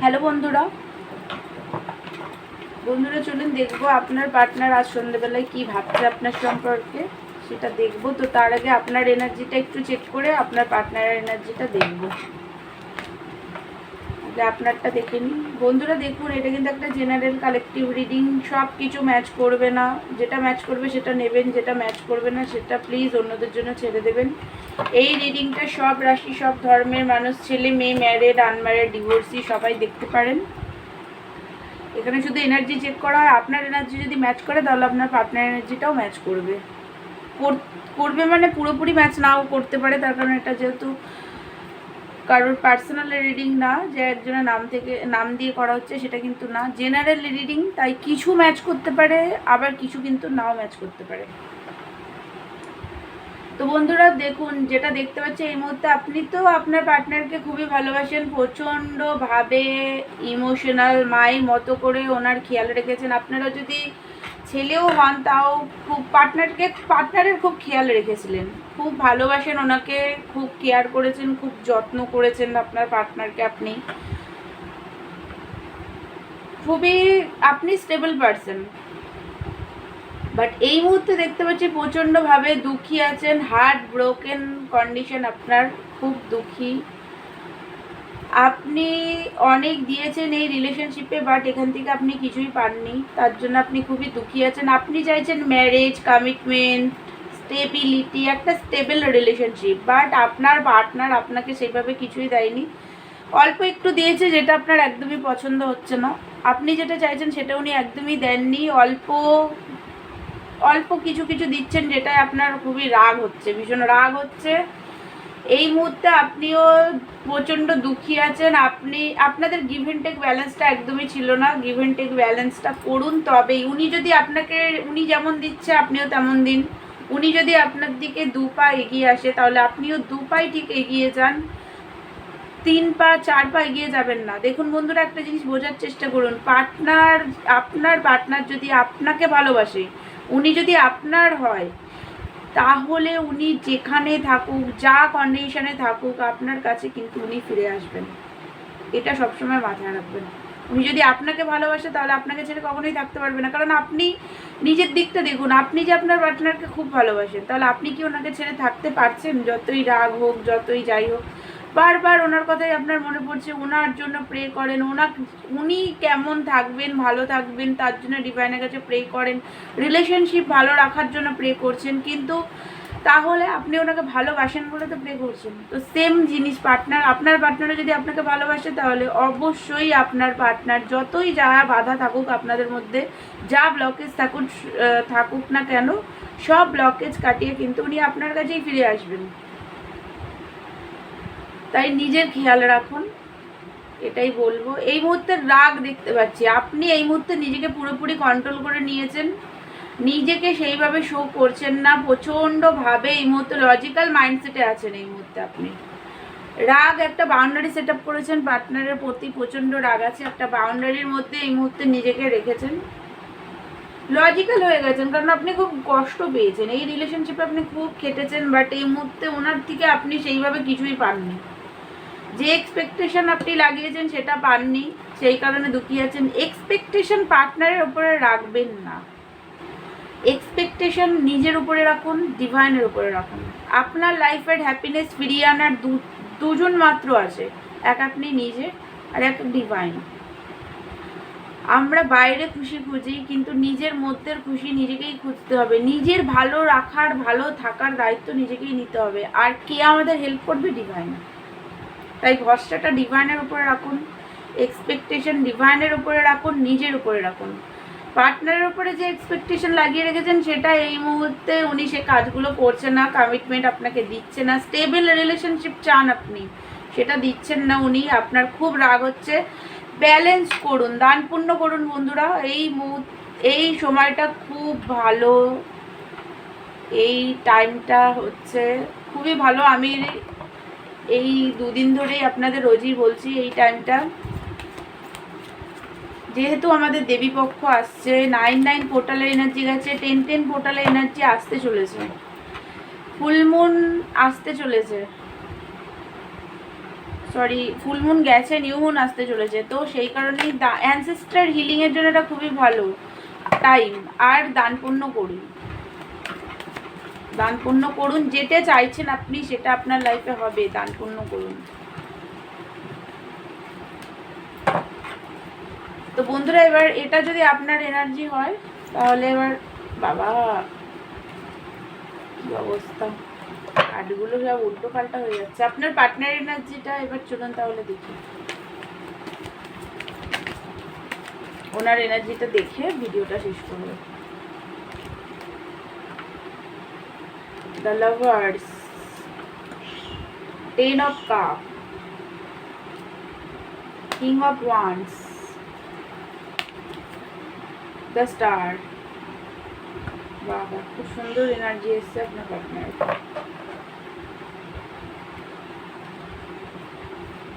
Hello বন্ধুরা। বন্ধুরা, চলুন দেখব আপনার পার্টনার আজ সন্ধ্যেবেলায় কি ভাবছে আপনার সম্পর্কে। সেটা দেখব। তো তার আগে আপনার এনার্জিটা একটু চেক করে আপনার পার্টনারের এনার্জিটা দেখব। আপনারটা দেখে নিন। বন্ধুরা, দেখুন, এটা কিন্তু একটা জেনারেল কালেকটিভ রিডিং সব কিছু ম্যাচ করবে না। যেটা ম্যাচ করবে সেটা নেবেন, যেটা ম্যাচ করবে না সেটা প্লিজ অন্যদের জন্য ছেড়ে দেবেন। এই রিডিংটা সব রাশি, সব ধর্মের মানুষ, ছেলে, মেয়ে ম্যারেড আনম্যারেড ডিভোর্সি সবাই দেখতে পারেন। এখানে শুধু এনার্জি চেক করা হয়। আপনার এনার্জি যদি ম্যাচ করে, তাহলে আপনার পার্টনার এনার্জিটাও ম্যাচ করবে। কর- করবে মানে পুরোপুরি ম্যাচ নাও করতে পারে, তার কারণ এটা যেহেতু কারোর পার্সোনাল রিডিং না, যে একজনের নাম থেকে, নাম দিয়ে করা হচ্ছে সেটা কিন্তু না। জেনারেল রিডিং তাই কিছু ম্যাচ করতে পারে, আবার কিছু কিন্তু নাও ম্যাচ করতে পারে। তো বন্ধুরা, দেখুন, যেটা দেখতে পাচ্ছি এই মুহূর্তে, আপনি তো আপনার পার্টনারকে খুবই ভালোবাসেন, প্রচণ্ডভাবে ইমোশনাল মায়ের মতো করে ওনার খেয়াল রেখেছেন। আপনারা যদি ছেলেও হন, তাও খুব পার্টনারকে পার্টনারের খুব খেয়াল রেখেছিলেন। খুব ভালোবাসেন ওনাকে, খুব কেয়ার করেছেন, খুব যত্ন করেছেন আপনার পার্টনারকে আপনি। খুবই, আপনি স্টেবল পারসন বাট এই মুহূর্তে দেখতে পাচ্ছি প্রচণ্ডভাবে দুঃখী আছেন হার্ট ব্রোকেন কন্ডিশন আপনার, খুব দুঃখী। আপনি অনেক দিয়েছেন এই রিলেশনশিপে বাট এখান থেকে আপনি কিছুই পাননি। তার জন্য আপনি খুবই দুঃখী আছেন। আপনি চাইছেন ম্যারেজ কমিটমেন্ট স্টেবিলিটি একটা স্টেবল রিলেশনশিপ বাট আপনার পার্টনার আপনাকে সেভাবে কিছুই দেয়নি। অল্প একটু দিয়েছে যেটা আপনার একদমই পছন্দ হচ্ছে না। আপনি যেটা চাইছেন সেটা উনি একদমই দেননি। অল্প অল্প কিছু কিছু দিচ্ছেন যেটায় আপনার খুবই রাগ হচ্ছে, ভীষণ রাগ হচ্ছে। এই মুহূর্তে আপনিও প্রচণ্ড দুঃখী আছেন। আপনি, আপনাদের গিভ অ্যান্ড টেক ব্যালেন্সটা একদমই ছিল না। গিভ অ্যান্ড টেক ব্যালেন্সটা করুন তবেই। উনি যদি আপনাকে, উনি যেমন দিচ্ছে, আপনিও তেমন দিন। উনি যদি আপনার দিকে দু পা এগিয়ে আসে, তাহলে আপনিও দু পাই ঠিক এগিয়ে যান। তিন পা, চার পা এগিয়ে যাবেন না। দেখুন বন্ধুরা, একটা জিনিস বোঝার চেষ্টা করুন। পার্টনার আপনার পার্টনার যদি আপনাকে ভালোবাসে, উনি যদি আপনার হয় তাহলে উনি যেখানে থাকুক, যা কন্ডিশনে থাকুক, আপনার কাছে কিন্তু উনি ফিরে আসবেন। এটা সবসময় মাথায় রাখবেন। উনি যদি আপনাকে ভালোবাসে, তাহলে আপনাকে ছেড়ে কখনোই থাকতে পারবে না। কারণ আপনি নিজের দিকটা দেখুন, আপনি যে আপনার পার্টনারকে খুব ভালোবাসেন, তাহলে আপনি কি ওনাকে ছেড়ে থাকতে পারছেন? যতই রাগ হোক, যতই যাই হোক বারবার ওনার কথাই আপনার মনে পড়ছে? ওনার জন্য প্রে করেন। ওনা উনি কেমন থাকবেন, ভালো থাকবেন, তার জন্য ডিভাইনের কাছে প্রে করেন। রিলেশনশিপ ভালো রাখার জন্য প্রে করছেন। কিন্তু তাহলে আপনি ওনাকে ভালোবাসেন বলে তো প্রে করছেন। তো সেম জিনিস পার্টনার আপনার পার্টনারও যদি আপনাকে ভালোবাসে তাহলে অবশ্যই আপনার পার্টনার যতই যা বাধা থাকুক আপনাদের মধ্যে, যা ব্লকেজ থাকুক থাকুক না কেন, সব ব্লকেজ কাটিয়ে কিন্তু উনি আপনার কাছেই ফিরে আসবেন। তাই নিজের খেয়াল রাখুন, এটাই বলব। এই মুহূর্তে রাগ দেখতে পাচ্ছি। আপনি এই মুহূর্তে নিজেকে পুরোপুরি কন্ট্রোল করে নিয়েছেন। নিজেকে সেইভাবে শো করছেন না। প্রচণ্ডভাবে এই মুহূর্তে লজিক্যাল মাইন্ডসেটে আছেন এই মুহূর্তে আপনি। রাগ একটা বাউন্ডারি সেট আপ করেছেন পার্টনারের প্রতি প্রচণ্ড রাগ আছে। একটা বাউন্ডারির মধ্যে এই মুহূর্তে নিজেকে রেখেছেন। লজিক্যাল হয়ে গেছেন। কারণ আপনি খুব কষ্ট পেয়েছেন। এই রিলেশনশিপে আপনি খুব খেটেছেন। বাট এই মুহূর্তে ওনার থেকে আপনি সেইভাবে কিছুই পাননি। যে এক্সপেকটেশন আপনি লাগিয়েছেন সেটা পাননি, সেই কারণে দুঃখী আছেন। এক্সপেকটেশন পার্টনারের উপরে রাখবেন না। এক্সপেকটেশন নিজের উপরে রাখুন ডিভাইনের উপরে রাখুন। আপনার লাইফের হ্যাপিনেস ফিরিয়ে আনার দুজন মাত্র আছে, এক আপনি নিজে আর এক ডিভাইন আমরা বাইরে খুশি খুঁজি, কিন্তু নিজের মধ্যের খুশি নিজেকেই খুঁজতে হবে। নিজের ভালো রাখার, ভালো থাকার দায়িত্ব নিজেকেই নিতে হবে। আর কে আমাদের হেল্প করবে ডিভাইন তাই ভরসাটা ডিভাইনের উপরে রাখুন এক্সপেকটেশন ডিভাইনের উপরে রাখুন, নিজের উপরে রাখুন। পার্টনারের উপরে যে এক্সপেকটেশন লাগিয়ে রেখেছেন, সেটা এই মুহূর্তে উনি সে কাজগুলো করছে না কমিটমেন্ট আপনাকে দিচ্ছে না স্টেবল রিলেশনশিপ চান আপনি, সেটা দিচ্ছেন না উনি, আপনার খুব রাগ হচ্ছে। ব্যালেন্স করুন, দান করুন বন্ধুরা, এই মুহূর্ত, এই সময়টা খুব ভালো, এই টাইমটা হচ্ছে খুবই ভালো। আমি এই দুদিন ধরেই আপনাদের রোজই বলছি এই টাইমটা যেহেতু আমাদের দেবীপক্ষ আসছে নাইন নাইন পোর্টালের এনার্জি গেছে টেন টেন পোর্টালের এনার্জি আসতে চলেছে। ফুলমুন আসতে চলেছে। সরি ফুলমুন গেছে নিউ মুন আসতে চলেছে। তো সেই কারণেই অ্যানসেস্টার হিলিংয়ের জন্য এটা খুবই ভালো। টাইম আর দান পুণ্য করুন দান পুণ্য করুন, যেটা চাইছেন আপনি, সেটা আপনার লাইফে হবে, দান পুণ্য করুন। তো বন্ধুরা, এবার এটা যদি আপনার এনার্জি হয়, তাহলে এবার বাবা, কি অবস্থা? কার্ডগুলো সব উল্টো পাল্টা হয়ে যাচ্ছে। আপনার পার্টনার এনার্জিটা এবার চলুন তাহলে দেখি। ওনার এনার্জিটা দেখে ভিডিওটা শেষ করব। The lovers ten of cup king of wands the star বাবা খুব সুন্দর এনার্জি এসছে আপনার পার্টনার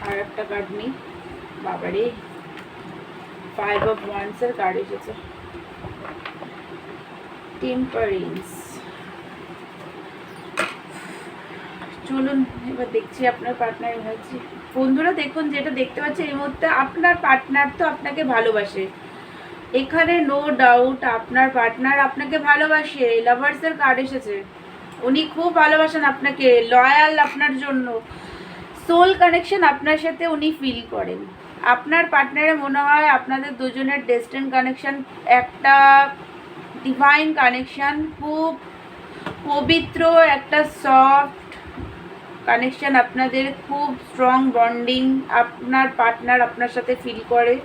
আর একটা কার্ড নেই বাবারে ফাইভ অফ ওয়ান্সের কার্ড এসেছে টেম্পারেন্স চলুন, এবার দেখছি আপনার পার্টনার এনার্জি বন্ধুরা, দেখুন যেটা দেখতে পাচ্ছি এই মুহূর্তে আপনার পার্টনার তো আপনাকে ভালোবাসে। এখানে নো ডাউট আপনার পার্টনার আপনাকে ভালোবাসে লাভার্সের কার্ড এসেছে। উনি খুব ভালোবাসেন আপনাকে লয়াল আপনার জন্য। সোল কানেকশন আপনার সাথে উনি ফিল করেন। আপনার পার্টনারে মনে হয় আপনাদের দুজনের ডেস্টেন্ট কানেকশন একটা ডিভাইন কানেকশন খুব পবিত্র, একটা সফট কানেকশন আপনাদের খুব স্ট্রং বন্ডিং আপনার পার্টনার আপনার সাথে ফিল করে।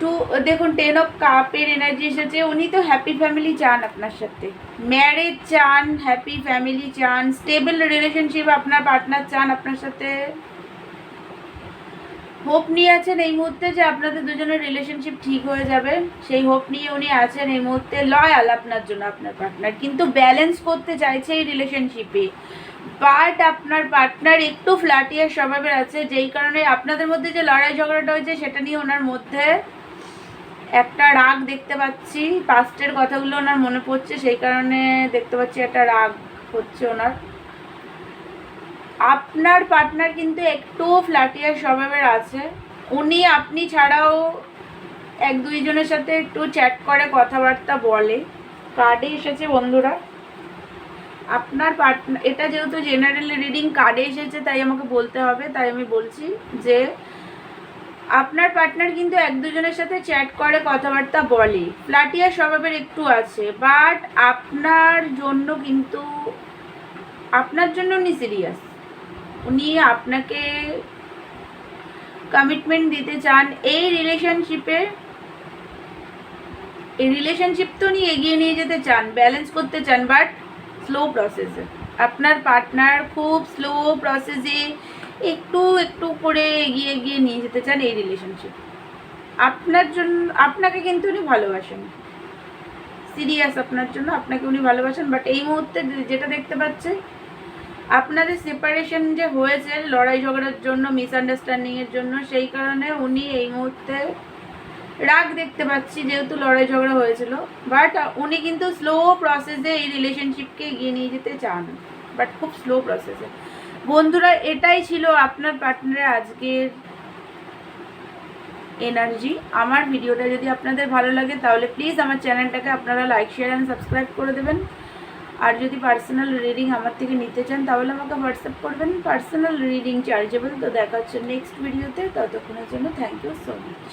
টু দেখুন টেন অফ কাপের এনার্জি এসেছে, উনি তো হ্যাপি ফ্যামিলি চান আপনার সাথে। ম্যারেজ চান হ্যাপি ফ্যামিলি চান স্টেবল রিলেশনশিপ আপনার পার্টনার চান আপনার সাথে। হোপ নিয়ে আছেন এই মুহূর্তে যে আপনাদের দুজনের রিলেশনশিপ ঠিক হয়ে যাবে। সেই হোপ নিয়ে উনি আছেন এই মুহূর্তে লয়াল আপনার জন্য আপনার পার্টনার কিন্তু ব্যালেন্স করতে চাইছে এই রিলেশনশিপে বাট আপনার পার্টনার একটু ফ্ল্যাটিয়ার স্বভাবের আছে, যেই কারণে আপনাদের মধ্যে যে লড়াই ঝগড়াটা হয়েছে, সেটা নিয়ে ওনার মধ্যে একটা রাগ দেখতে পাচ্ছি। পাস্টের কথাগুলো ওনার মনে পড়ছে, সেই কারণে দেখতে পাচ্ছি একটা রাগ হচ্ছে ওনার। আপনার পার্টনার কিন্তু একটু ফ্ল্যাটিয়ার স্বভাবের আছে। উনি আপনি ছাড়াও এক দুইজনের সাথে একটু চ্যাট করে কথাবার্তা বলে। কার্ডে এসেছে বন্ধুরা। আপনার এটা যেহেতু জেনারেল রিডিং কার্ডে এসেছে, তাই আমাকে বলতে হবে। তাই আমি বলছি যে, আপনার পার্টনার কিন্তু এক দুজনের সাথে চ্যাট করে, কথাবার্তা বলে। ফ্ল্যাটিয়া স্বভাবের একটু আছে বাট আপনার জন্য কিন্তু, আপনার জন্য উনি সিরিয়াস উনি আপনাকে কমিটমেন্ট দিতে চান। এই রিলেশনশিপে এই রিলেশনশিপ তো উনি এগিয়ে নিয়ে যেতে চান ব্যালেন্স করতে চান বাট স্লো প্রসেসে আপনার পার্টনার খুব স্লো প্রসেসে একটু একটু করে এগিয়ে এগিয়ে নিয়ে যেতে চান এই রিলেশনশিপ আপনার জন্য, আপনাকে কিন্তু উনি ভালোবাসেন। সিরিয়াস আপনার জন্য আপনাকে উনি ভালোবাসেন বাট এই মুহূর্তে যেটা দেখতে পাচ্ছে, আপনাদের সেপারেশন যে হয়েছে, লড়াই ঝগড়ার জন্য মিসআন্ডারস্ট্যান্ডিংয়ের জন্য, সেই কারণে উনি এই মুহূর্তে রাগ দেখতে পাচ্ছি যেহেতু লড়াই ঝগড়া হয়েছিল। বাট উনি কিন্তু স্লো প্রসেসে এই রিলেশনশিপকে এগিয়ে নিয়ে যেতে চান। বাট খুব স্লো প্রসেসে বন্ধুরা, এটাই ছিল আপনার পার্টনারের আজকের এনার্জি আমার ভিডিওটা যদি আপনাদের ভালো লাগে, তাহলে প্লিজ আমার চ্যানেলটাকে আপনারা লাইক শেয়ার অ্যান্ড সাবস্ক্রাইব করে দেবেন। আর যদি পার্সোনাল রিডিং আমার থেকে নিতে চান, তাহলে আমাকে হোয়াটসঅ্যাপ করবেন। পার্সোনাল রিডিং চার্জেবল তো দেখা হচ্ছে নেক্সট ভিডিওতে ততক্ষণের জন্য থ্যাংক ইউ সো মাচ